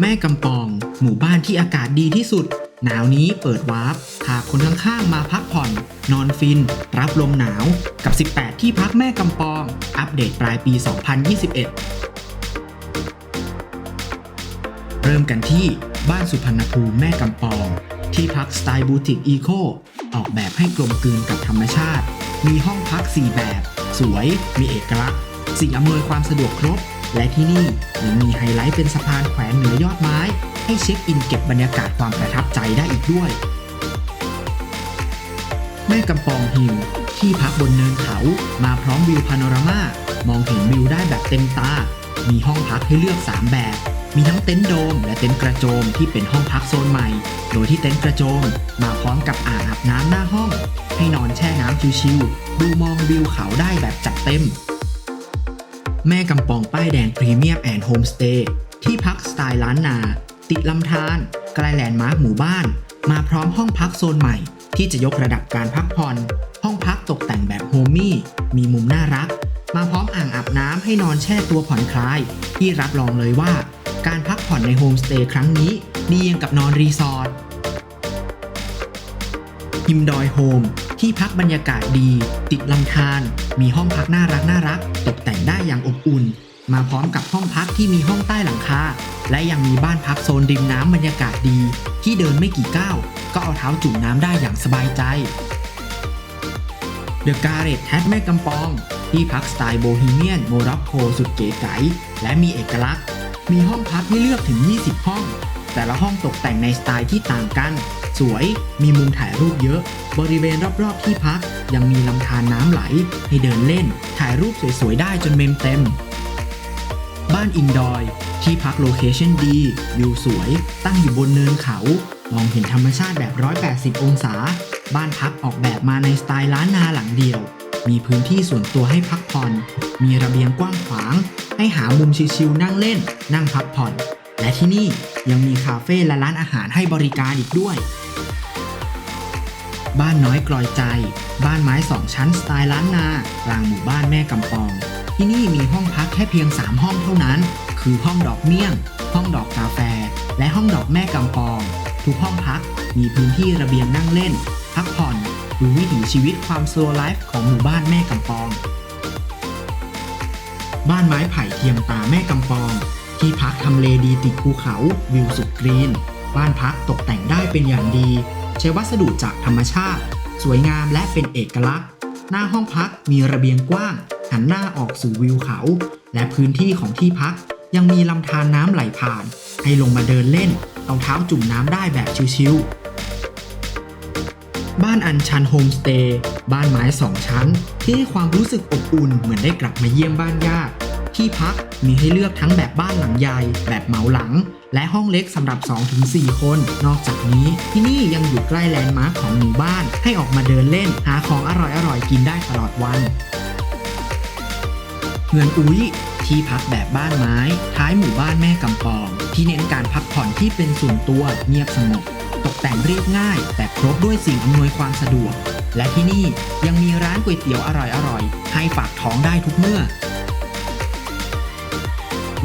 แม่กำปอง หมู่บ้านที่อากาศดีที่สุด หนาวนี้เปิดวาร์ปพาคนข้างๆมาพักผ่อน นอนฟิน รับลมหนาวกับ 18 ที่พักแม่กำปอง อัปเดตปลายปี 2021 เริ่มกันที่บ้านสุพรรณภูมิแม่กำปอง ที่พักสไตล์บูติกอีโคออกแบบให้กลมกลืนกับธรรมชาติ มีห้องพัก 4 แบบ สวย มีเอกลักษณ์สิ่งอำนวยความสะดวกครบ และที่นี่ยังมีไฮไลท์เป็นสะพานแขวนเหนือยอดไม้ ให้เช็คอินเก็บบรรยากาศความประทับใจได้อีกด้วย แม่กำปองฮิลที่พักบนเนินเขามาพร้อมวิวพาโนรามามองเห็นวิวได้แบบเต็มตา มีห้องพักให้เลือก 3 แบบ มีทั้งเต็นท์โดม และเต็นท์กระโจมที่เป็นห้องพักโซนใหม่ โดยที่เต็นท์กระโจม มาพร้อมกับอ่างอาบน้ำหน้าห้อง ให้นอนแช่น้ำชิวๆดูมองวิวเขาได้แบบจัดเต็ม แม่กำปองป้ายแดงพรีเมียมแอนด์โฮมสเตย์ที่พักสไตล์ล้านนา ติดลำธารใกล้แลนด์มาร์คหมู่บ้าน มาพร้อมห้องพักโซนใหม่ ที่จะยกระดับการพักผ่อน ห้องพักตกแต่งแบบโฮมี่ มีมุมน่ารัก มาพร้อมอ่างอาบน้ำให้นอนแช่ตัวผ่อนคลาย ที่รับรองเลยว่า การพักผ่อนในโฮมสเตย์ครั้งนี้ดียังกับนอนรีสอร์ทฮิมดอยโฮม ที่พักบรรยากาศดี ติดลำธารมีห้องพักน่ารักน่ารัก ตกแต่งได้อย่างอบอุ่น มาพร้อมกับห้องพักที่มีห้องใต้หลังคาและยังมีบ้านพักโซนริมน้ำบรรยากาศดี ที่เดินไม่กี่ก้าว ก็เอาเท้าจุ่มน้ำได้อย่างสบายใจเดอะการ์เรตแทแม่กำปอง ที่พักสไตล์โบฮีเมียนโมร็อกโกสุดเก๋ไก๋และมีเอกลักษณ์ มีห้องพักให้เลือกถึง 20 ห้อง แต่ละห้องตกแต่งในสไตล์ที่ต่างกัน สวยมีมุมถ่ายรูปเยอะ บริเวณรอบๆที่พัก ยังมีลำธารน้ำไหล ให้เดินเล่น ถ่ายรูปสวยๆได้จนเมมเต็ม บ้านอินดอยที่พักโลเคชั่นดีวิวสวย ตั้งอยู่บนเนินเขา มองเห็นธรรมชาติแบบ 180 องศา บ้านพักออกแบบมาในสไตล์ล้านนาหลังเดียว มีพื้นที่ส่วนตัวให้พักผ่อน มีระเบียงกว้างขวาง ให้หามุมชิลๆนั่งเล่น นั่งพักผ่อน และที่นี่ยังมีคาเฟ่และร้านอาหารให้บริการอีกด้วย บ้านน้อยกลอยใจ บ้านไม้สองชั้นสไตล์ล้านนากลางหมู่บ้านแม่กำปอง ที่นี่มีห้องพักแค่เพียง 3 ห้องเท่านั้น คือห้องดอกเมี่ยง ห้องดอกกาแฟ และห้องดอกแม่กำปอง ทุกห้องพักมีพื้นที่ระเบียงนั่งเล่น พักผ่อนดูวิถีชีวิตความโซไลฟ์ของหมู่บ้านแม่กำปอง บ้านไม้ไผ่เทียมตาแม่กำปอง ที่พักทำเลดีติดภูเขาวิวสุดกรีน บ้านพักตกแต่งได้เป็นอย่างดี ใช้วัสดุจากธรรมชาติ สวยงามและเป็นเอกลักษณ์ หน้าห้องพักมีระเบียงกว้าง หันหน้าออกสู่วิวเขา และพื้นที่ของที่พักยังมีลำธารน้ำไหลผ่าน ให้ลงมาเดินเล่นเอาเท้าจุ่มน้ำได้แบบชิวๆบ้านอันชันโฮมสเตย์บ้านไม้สองชั้น ที่ให้ความรู้สึกอบอุ่นเหมือนได้กลับมาเยี่ยมบ้านญาติ ที่พักมีให้เลือกทั้งแบบบ้านหลังใหญ่ แบบเหมาหลัง และห้องเล็กสำหรับ 2-4 คน นอกจากนี้ที่นี่ยังอยู่ใกล้แลนด์มาร์คของหมู่บ้าน ให้ออกมาเดินเล่น หาของอร่อยๆ กินได้ตลอดวันเงินอุ้ยที่พักแบบบ้านไม้ ท้ายหมู่บ้านแม่กำปอง ที่เน้นการพักผ่อนที่เป็นส่วนตัวเงียบสงบตกแต่งเรียบง่าย แต่ครบด้วยสิ่งอำนวยความสะดวก และที่นี่ยังมีร้านก๋วยเตี๋ยวอร่อยๆ ให้ฝากท้องได้ทุกเมื่อ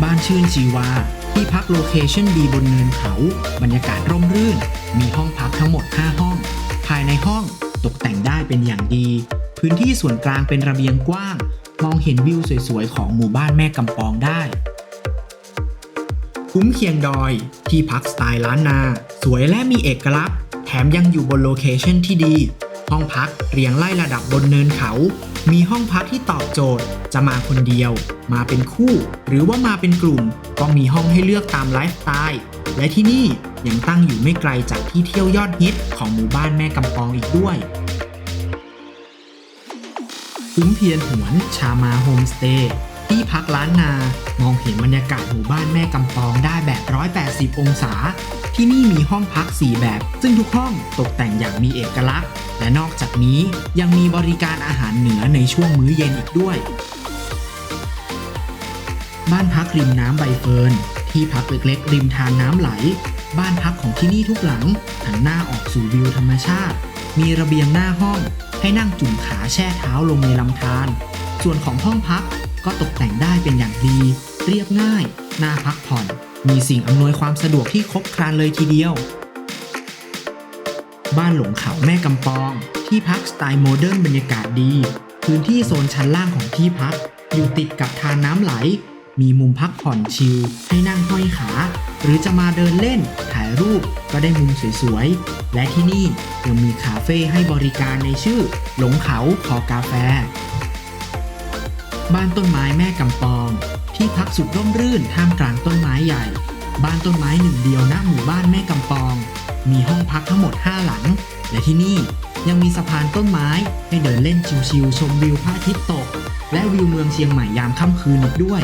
บ้านชื่นชีวา ที่พักโลเคชั่นดีบนเนินเขา บรรยากาศร่มรื่น มีห้องพักทั้งหมด 5 ห้อง ภายในห้องตกแต่งได้เป็นอย่างดี พื้นที่ส่วนกลางเป็นระเบียงกว้าง มองเห็นวิวสวยๆ ของหมู่บ้านแม่กำปองได้คุ้มเคียงดอย ที่พักสไตล์ล้านนา สวยและมีเอกลักษณ์ แถมยังอยู่บนโลเคชั่นที่ดี ห้องพักเรียงไล่ระดับบนเนินเขา มีห้องพักที่ตอบโจทย์ จะมาคนเดียว มาเป็นคู่ หรือว่ามาเป็นกลุ่ม ก็มีห้องให้เลือกตามไลฟ์สไตล์ และที่นี่ยังตั้งอยู่ไม่ไกลจากที่เที่ยวยอดฮิตของหมู่บ้านแม่กำปองอีกด้วยคุ้มเพียรหวน ชามาโฮมสเตย์ ที่พักล้านนา มองเห็นบรรยากาศหมู่บ้านแม่กำปองได้แบบ 180 องศา ที่นี่มีห้องพัก 4 แบบ ซึ่งทุกห้องตกแต่งอย่างมีเอกลักษณ์ และนอกจากนี้ยังมีบริการอาหารเหนือในช่วงมื้อเย็นอีกด้วย บ้านพักริมน้ำใบเฟิร์นที่พักเล็กๆริมทานน้ำไหล บ้านพักของที่นี่ทุกหลังหันหน้าออกสู่วิวธรรมชาติ มีระเบียงหน้าห้องให้นั่งจุ่มขาแช่เท้าลงในลำธารส่วนของห้องพัก ก็ตกแต่งได้เป็นอย่างดี เรียบง่าย น่าพักผ่อน มีสิ่งอำนวยความสะดวกที่ครบครันเลยทีเดียว บ้านหลงเขาแม่กำปอง ที่พักสไตล์โมเดิร์นบรรยากาศดี พื้นที่โซนชั้นล่างของที่พัก อยู่ติดกับทานน้ำไหล มีมุมพักผ่อนชิลให้นั่งห้อยขา หรือจะมาเดินเล่น ถ่ายรูปก็ได้มุมสวยๆ และที่นี่ยังมีคาเฟ่ให้บริการในชื่อ หลงเขาขอกาแฟ บ้านต้นไม้แม่กำปอง ที่พักสุดร่มรื่นท่ามกลางต้นไม้ใหญ่ บ้านต้นไม้หนึ่งเดียวณหมู่บ้านแม่กำปอง มีห้องพักทั้งหมด 5 หลัง และที่นี่ยังมีสะพานต้นไม้ให้เดินเล่นชิวๆชมวิวพระอาทิตย์ตก และวิวเมืองเชียงใหม่ยามค่ำคืนอีกด้วย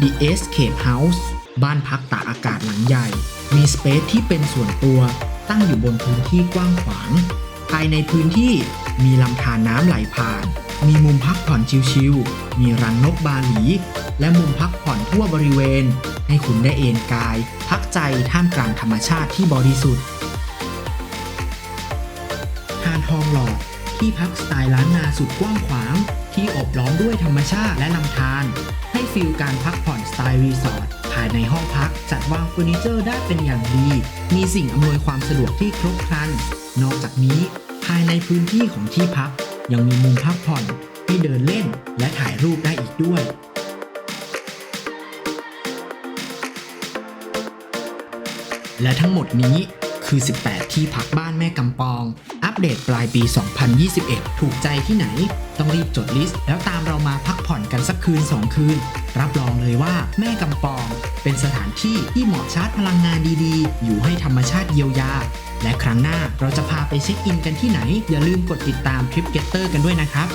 The Escape House บ้านพักตากอากาศหลังใหญ่ มีสเปซที่เป็นส่วนตัวตั้งอยู่บนพื้นที่กว้างขวาง ภายในพื้นที่ มีลำธารน้ำไหลผ่าน มีมุมพักผ่อนชิวๆมีรังนกบาหลี และมุมพักผ่อนทั่วบริเวณ ให้คุณได้เอนกาย พักใจท่ามกลางธรรมชาติที่บริสุทธิ์ทานทองหล่อที่พักสไตล์ล้านนาสุดกว้างขวาง ที่อบล้อมด้วยธรรมชาติและลำธารให้ฟิลการพักผ่อนสไตล์รีสอร์ทภายในห้องพักจัดวางเฟอร์นิเจอร์ได้เป็นอย่างดี มีสิ่งอำนวยความสะดวกที่ครบครัน นอกจากนี้ ภายในพื้นที่ของที่พัก ยังมีมุมพักผ่อนให้เดินเล่นและถ่ายรูปได้อีกด้วย และทั้งหมดนี้คือ 18 ที่พักบ้านแม่กำปอง อัปเดตปลายปี 2021 ถูกใจที่ไหน ต้องรีบจดลิสต์ แล้วตามเรามาพักผ่อนกันสักคืน 2 คืน รับรองเลยว่าแม่กำปอง เป็นสถานที่ที่เหมาะชาร์จพลังงานดีๆ อยู่ให้ธรรมชาติเยียวยา และครั้งหน้าเราจะพาไปเช็คอินกันที่ไหน อย่าลืมกดติดตามทริปเก็ตเตอร์กันด้วยนะครับ